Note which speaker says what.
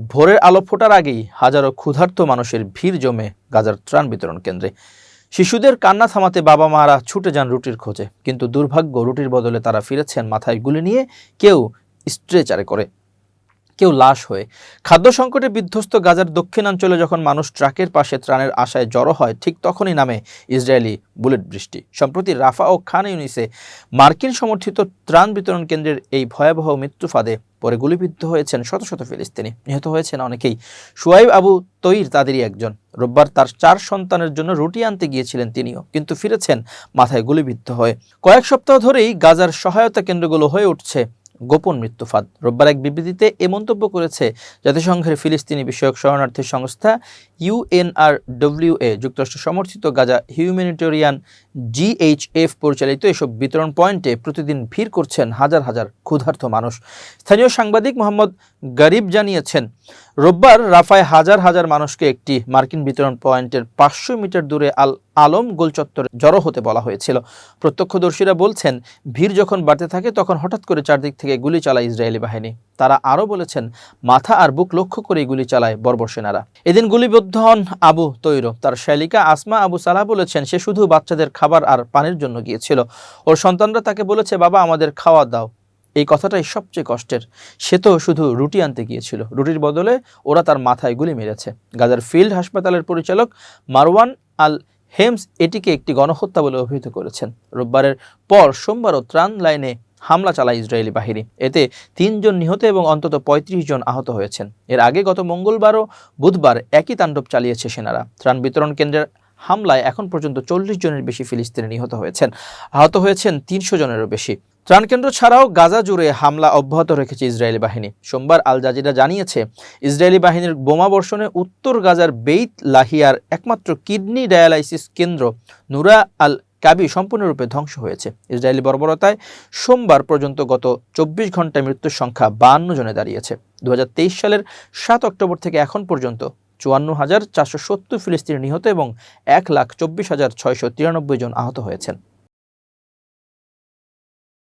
Speaker 1: ভোরের আলো ফোটার আগেই হাজারো ক্ষুধার্ত মানুষের ভিড় জমে গাজার ত্রাণ বিতরণ কেন্দ্রে। শিশুদের কান্না থামাতে বাবা মারা ছুটে যান রুটির খোঁজে, কিন্তু দুর্ভাগ্য রুটির বদলে তারা ফিরেছেন মাথায় গুলি নিয়ে কেউ স্ট্রেচারে করে, কেউ লাশ হয়ে। খাদ্য সংকটে বিধ্বস্ত গাজার দক্ষিণাঞ্চলে যখন মানুষ ট্রাকের পাশে ত্রাণের আশায় জড়ো হয়, ঠিক তখনই নামে ইসরায়েলি বুলেট বৃষ্টি। সম্প্রতি রাফা ও খান ইউনিসে মার্কিন সমর্থিত ত্রাণ বিতরণ কেন্দ্রের এই ভয়াবহ মৃত্যু ফাঁদে পরে গুলিবিদ্ধ হয়েছেন শত শত ফিলিস্তিনি। নিহত হয়েছেন অনেকেই। সুয়াইব আবু তৈর তাদেরই একজন। রোববার তার চার সন্তানের জন্য রুটি আনতে গিয়েছিলেন তিনিও, কিন্তু ফিরেছেন মাথায় গুলিবিদ্ধ হয়ে। কয়েক সপ্তাহ ধরেই গাজার সহায়তা কেন্দ্রগুলো হয়ে উঠছে গোপন মৃত্যুফাদ। রোববার এক বিবৃতিতে এ মন্তব্য করেছে জাতিসংঘের ফিলিস্তিনি বিষয়ক শরণার্থী সংস্থা ইউএনআরডব্লিউএ যুক্তরাষ্ট্র সমর্থিত গাজা হিউম্যানিটেরিয়ান জিএইচএফ পরিচালিত এসব বিতরণ পয়েন্টে প্রতিদিন ভিড় করছেন হাজার হাজার ক্ষুধার্ত মানুষ। স্থানীয় সাংবাদিক মোহাম্মদ গরিব জানিয়েছেন, রোববার রাফায় হাজার হাজার মানুষকে একটি মার্কিন বিতরণ পয়েন্টের পাঁচশো মিটার দূরে আল আলম গোল চত্বরে জড়ো হতে বলা হয়েছিল। প্রত্যক্ষদর্শীরা বলছেন, ভিড় যখন বাড়তে থাকে তখন হঠাৎ করে চারদিক থেকে গুলি চালায় ইসরায়েলি বাহিনী। তারা আরও বলেছেন, মাথা আর বুক লক্ষ্য করে গুলি চালায় বর্বর সেনারা। এদিন গুলিবদ্ধ হন আবু তৈর তার শ্যালিকা আসমা আবু সালাহ বলেছেন, সে শুধু বাচ্চাদের খাবার আর পানির জন্য গিয়েছিল। ওর সন্তানরা তাকে বলেছে, বাবা, আমাদের খাওয়া দাও। এই কথাটাই সবচেয়ে কষ্টের। সে তো শুধু রুটি আনতে গিয়েছিল। রুটির বদলে ওরা তার মাথায় গুলি মেরেছে। গাজার ফিল্ড হাসপাতালের পরিচালক মারওয়ান আল হেমস এটিকে একটি গণহত্যা বলে অভিহিত করেছেন। রোববারের পর সোমবারও ত্রাণ লাইনে হামলা চালায় ইসরায়েলি বাহিনী। এতে তিনজন নিহত এবং অন্তত ৩৫ জন আহত হয়েছেন। এর আগে গত মঙ্গলবারও বুধবার একই তাণ্ডব চালিয়েছে সেনারা। ত্রাণ বিতরণ কেন্দ্রের হামলায় এখন পর্যন্ত চল্লিশ জনের বেশি ফিলিস্তিনি নিহত হয়েছেন। আহত হয়েছেন তিনশো জনেরও বেশি। ত্রাণকেন্দ্র ছাড়াও গাজা জুড়ে হামলা অব্যাহত রেখেছে ইসরায়েলি বাহিনী। সোমবার আল জাজিরা জানিয়েছে, ইসরায়েলি বাহিনীর বোমা বর্ষণে উত্তর গাজার বেইত লাহিয়ার একমাত্র কিডনি ডায়ালাইসিস কেন্দ্র নুরা আল কাবি সম্পূর্ণরূপে ধ্বংস হয়েছে। ইসরায়েলি বর্বরতায় সোমবার পর্যন্ত গত চব্বিশ ঘন্টায় মৃত্যুর সংখ্যা বান্ন জনে দাঁড়িয়েছে। দু হাজার তেইশ সালের সাত অক্টোবর থেকে এখন পর্যন্ত চুয়ান্ন হাজার চারশো সত্তর ফিলিস্তিনি নিহত এবং এক লাখ চব্বিশ হাজার ছয়শো তিরানব্বই জন আহত হয়েছেন।